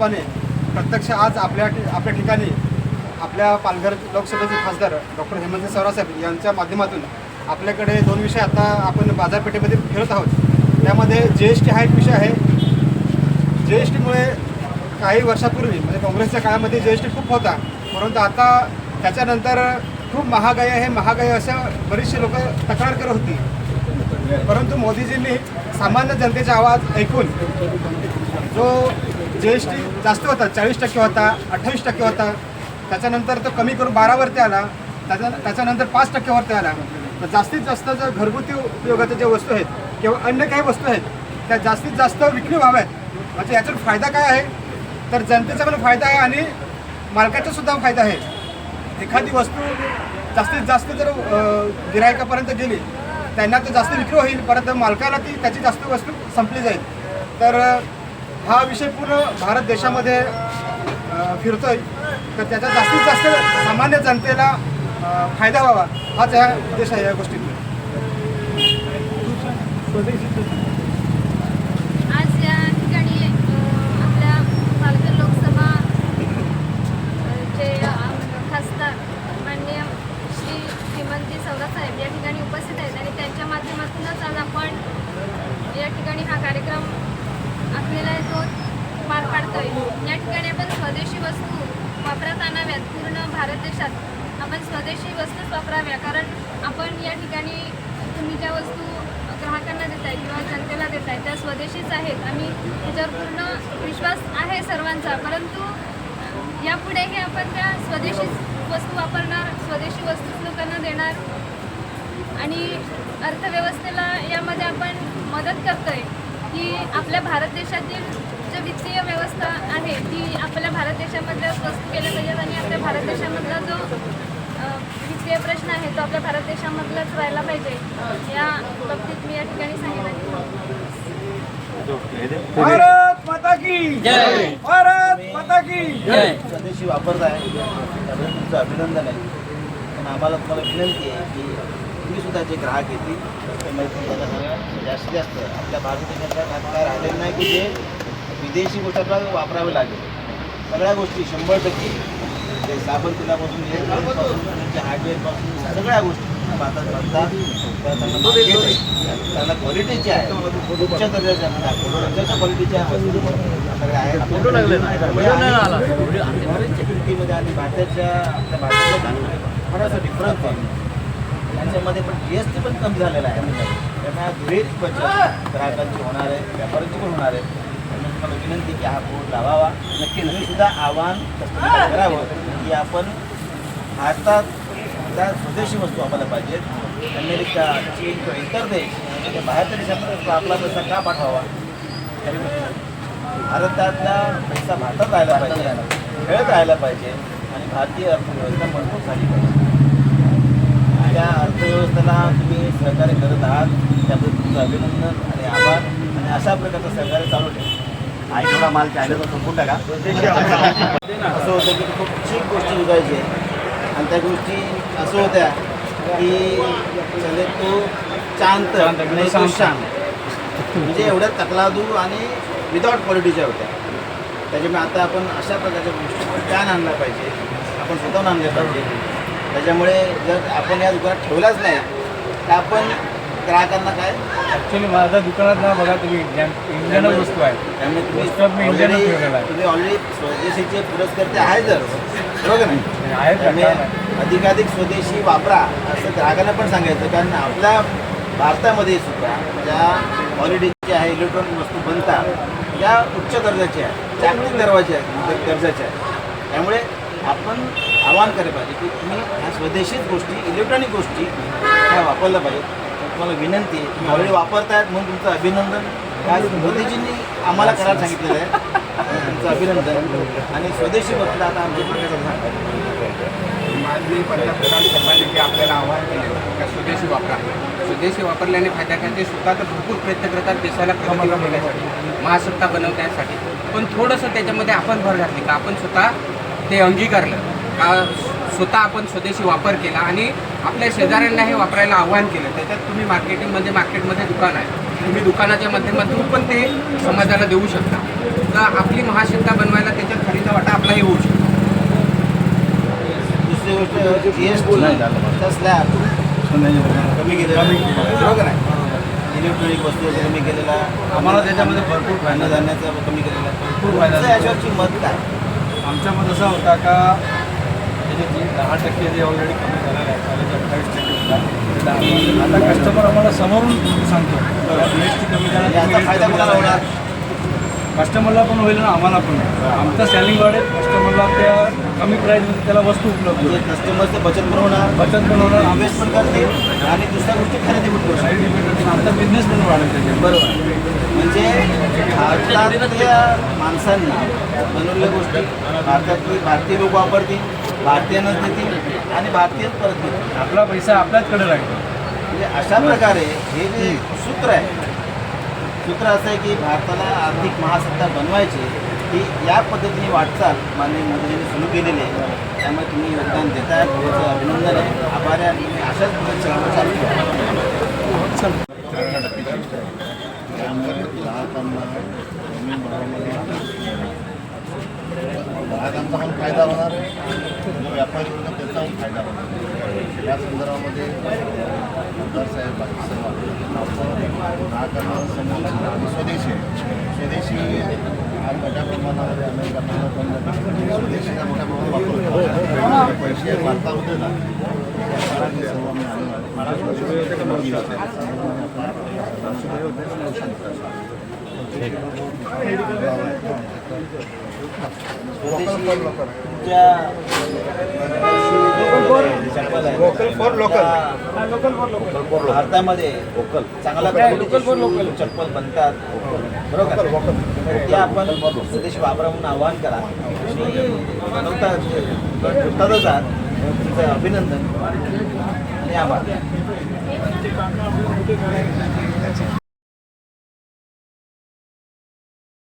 रूपाने प्रत्यक्ष आज आपल्या आपल्या ठिकाणी आपल्या पालघर लोकसभेचे खासदार डॉक्टर हेमंत सवरासाहेब यांच्या माध्यमातून आपल्याकडे दोन विषय आता आपण बाजारपेठेमध्ये फिरत आहोत. त्यामध्ये जी एस टी हा एक विषय आहे. जी एस टीमुळे काही वर्षापूर्वी म्हणजे काँग्रेसच्या काळामध्ये जी एस टी खूप होता. परंतु आता त्याच्यानंतर खूप महागाई आहे महागाई अशा बरीचशी लोक तक्रार करत होती. परंतु मोदीजींनी सामान्य जनतेचा आवाज ऐकून जो जी एस टी जास्त होता चाळीस टक्के होता अठ्ठावीस टक्के होता. त्याच्यानंतर तो कमी करून बारावरती आला. त्याच्या त्याच्यानंतर पाच टक्क्यावरती आला. तर जास्तीत जास्त जर घरगुती उपयोगाच्या ज्या वस्तू आहेत किंवा अन्य काही वस्तू आहेत त्या जास्तीत जास्त विक्री व्हाव्यात. म्हणजे याच्यात फायदा काय आहे? तर जनतेचा पण फायदा आहे आणि मालकाचा सुद्धा फायदा आहे. एखादी वस्तू जास्तीत जास्त जर गिरायकापर्यंत गेली त्यांना तर जास्त विक्री होईल. परत मालकाला ती त्याची जास्त वस्तू संपली जाईल. तर हा विषय पूर्ण भारत देशामध्ये अ, फिरतोय. तर त्याचा जास्तीत जास्त सामान्य जनतेला फायदा व्हावा हाच हा उद्देश आहे या गोष्टीचा आज या ठिकाणी आपल्या पालघर लोकसभा अ, चे खासदार मान्य श्री श्रीमंती सौरासाहेब या ठिकाणी उपस्थित आहेत आणि त्यांच्या माध्यमातूनच आज आपण या ठिकाणी हा कार्यक्रम आपल्याला तो पार पाडतोय. या ठिकाणी आपण स्वदेशी वस्तू वापरात आणाव्यात पूर्ण भारत देशात. आपण स्वदेशी वस्तूच वापराव्या कारण आपण या ठिकाणी तुम्ही ज्या वस्तू ग्राहकांना देताय किंवा जनतेला देताय त्या स्वदेशीच आहेत. आणि त्याच्यावर पूर्ण विश्वास आहे सर्वांचा परंतु यापुढेही आपण त्या स्वदेशी वस्तू वापरणार स्वदेशी वस्तूच लोकांना देणार. आणि अर्थव्यवस्थेला यामध्ये आपण मदत करतोय. की आपल्या भारत देशातील जे वित्तीय व्यवस्था आहे ती आपल्या भारत देशामधल्याच वस्तू केल्या पाहिजेत आणि आपल्या भारत देशामधला जो वित्तीय प्रश्न आहे तो आपल्या भारत देशामधलाच राहायला पाहिजे या बाबतीत मी या ठिकाणी सांगितलं भारत माता की जय. भारत माता की जय. स्वदेशी वापरताय त्याबद्दल तुमचं अभिनंदन आहे पण आम्हाला तुम्हाला विनंती आहे की तुम्ही सुद्धा जे ग्राहक येतील तुम्हाला सगळं जास्तीत जास्त आपल्या भारत भागात काय राहिलेलं नाही की जे विदेशी गोष्टी आपल्याला वापरावे लागेल. सगळ्या गोष्टी शंभर टक्के ते साबण तुलापासून त्यांच्या हार्डवेअरपासून सगळ्या गोष्टी भारतात बनतात त्या चांगलं market आहे. चांगल्या क्वालिटीच्या उच्च दर्जाच्या दर्जाच्या वस्तू सगळ्या आहेत. आणि भारताच्या आपल्या भारताच्या डिफरन्स आहे त्याच्यामध्ये पण जी एस टी पण कमी झालेला आहे. त्यामुळे ग्रेट बचत ग्राहकांची होणार आहे व्यापाऱ्यांची पण होणार आहे. तुम्हाला विनंती की हा बोर्ड लावावा. नक्की नक्की. सुद्धा आव्हान करावं. की आपण भारतात त्या स्वदेशी वस्तू आम्हाला पाहिजेत अमेरिका चीन किंवा इतर देश बाहेरच्या देशात आपला पैसा का पाठवावा? भारतातला पैसा भारतात राहायला पाहिजे. खेळत राहायला पाहिजे. आणि भारतीय अर्थव्यवस्था मजबूत झाली पाहिजे. त्या अर्थव्यवस्थेला तुम्ही सहकार्य करत आहात त्याबद्दल तुमचं अभिनंदन आणि आभार. आणि अशा प्रकारचं सहकार्य चालू ठेवा. आई थोडा माल चायनाचा संपून टाका. असं होतं की खूप चीप गोष्टी विकायची आणि त्या गोष्टी असं होत्या की चले तो नाही तो शांत. म्हणजे एवढ्या तकलादू आणि विदाउट क्वालिटीच्या होत्या. त्याच्यामुळे आता आपण अशा प्रकारच्या गोष्टी कॅन आणला पाहिजे. आपण स्वतःहून आणल्या पाहिजे. त्याच्यामुळे जर आपण या दुकानात ठेवलाच नाही तर आपण ग्राहकांना काय? ऍक्च्युली माझ्या दुकानात ना बघा तुम्ही इंडियन वस्तू आहे. त्यामुळे तुम्ही ठेवलेलं आहे. तुम्ही ऑलरेडी स्वदेशीचे पुरस्कर्ते आहे जर. बरोबर नाही? आहेत का? त्यामुळे अधिकाधिक स्वदेशी वापरा असं ग्राहकांना पण सांगायचं कारण आपल्या भारतामध्ये सुद्धा ज्या क्वालिटीच्या आहे इलेक्ट्रॉनिक वस्तू बनतात या उच्च दर्जाच्या आहेत जागतिक दर्जाच्या आहेत दर्जाच्या आहेत त्यामुळे आपण आवाहन करायला पाहिजे की तुम्ही ह्या स्वदेशीच गोष्टी इलेक्ट्रॉनिक गोष्टी ह्या वापरल्या पाहिजेत. तुम्हाला विनंती आहे तुम्ही ऑलरेडी वापरतायत म्हणून तुमचं अभिनंदन. आज मोदीजींनी आम्हाला करायला सांगितलेलं आहे. तुमचं अभिनंदन. आणि स्वदेशी वस्तूला आता आमच्या प्रकारचं सांगा माननीय पंतप्रधान साहेबांनी जे आपल्याला आव्हान केलं का स्वदेशी वापरा. स्वदेशी वापरल्याने फायदा काय ते स्वतः तर भरपूर प्रयत्न करतात देशाला प्रगतीला नेण्यासाठी महासत्ता बनवण्यासाठी. पण थोडंसं त्याच्यामध्ये आपण भर घातली का? आपण स्वतः ते अंगीकारलं. हा स्वतः आपण स्वदेशी वापर केला आणि आपल्या शेजाऱ्यांना हे वापरायला आव्हान केलं. त्याच्यात तुम्ही मार्केटिंगमध्ये मार्केटमध्ये दुकान आहे. तुम्ही दुकानाच्या माध्यमातून पण ते समाजाला देऊ शकता. तर आपली महासत्ता बनवायला त्याच्यात खरीचा वाटा आपलाही होऊ शकतो. दुसरी गोष्ट जी एस टी स्लॅब कमी केलेला बरोबर आहे इलेक्ट्रॉनिक वस्तू कमी केलेला. आम्हाला त्याच्यामध्ये भरपूर फायदा जाण्याचा कमी केलेला. भरपूर फायदा याच्यावरची मत काय? आमच्या मत असा होता का त्याचे दहा टक्के जे ऑलरेडी कमी झालेलं आहे पहिले अठ्ठावीस टक्के आता कस्टमर आम्हाला समोरून सांगतो जी एस टी कमी झाला. कस्टमरला पण होईल ना आम्हाला पण आमचं सॅलिंग वाढेल कस्टमरला त्या कमी प्राईजमध्ये त्याला वस्तू उपलब्ध म्हणजे होईल कस्टमरचं बचत पण होणार बचत पण होणार. इन्व्हेस्ट पण करतील आणि दुसऱ्या गोष्टी खरेदी पण करू शकतील. आमचा बिझनेस पण वाढेल त्याच्यात बरोबर. म्हणजे भारतातल्या माणसांनी बनवलेल्या गोष्टी भारतातली भारतीय लोक वापरतील भारतीयांनाच देतील आणि भारतीयच परत देतील आपला पैसा आपल्याचकडे राहील. म्हणजे अशा प्रकारे हे जे सूत्र आहे सूत्र असं आहे की भारताला आर्थिक महासत्ता बनवायची ही या पद्धतीने वाटचाल माननीय मोदींनी सुरू केलेली आहे. त्यामुळे तुम्ही योगदान देत आहे त्याचं अभिनंदन आहे. आभार आहे. आणि अशाच पद्धतीने कामं चालू. त्यामुळे ग्राहकांना कमी भावामध्ये ग्राहकांचा पण फायदा होणार आहे. व्यापारी वर्ग त्याचाही फायदा होतो. या संदर्भामध्ये आमदार साहेब बाकी सर्व आपण स्वदेशी स्वदेशी हा मोठ्या प्रमाणामध्ये अमेरिका स्वदेशीचा मोठ्या प्रमाणात वापर होतो. पैसे भारतामध्ये ना. व्यापाराचे सर्व आम्ही आणून भारतामध्ये लोकल चांगला चप्पल बनतात बरोबर ते आपण स्वदेशी वापरा म्हणून आवाहन करा बनवतात आहात तुमचं अभिनंदन आणि आभार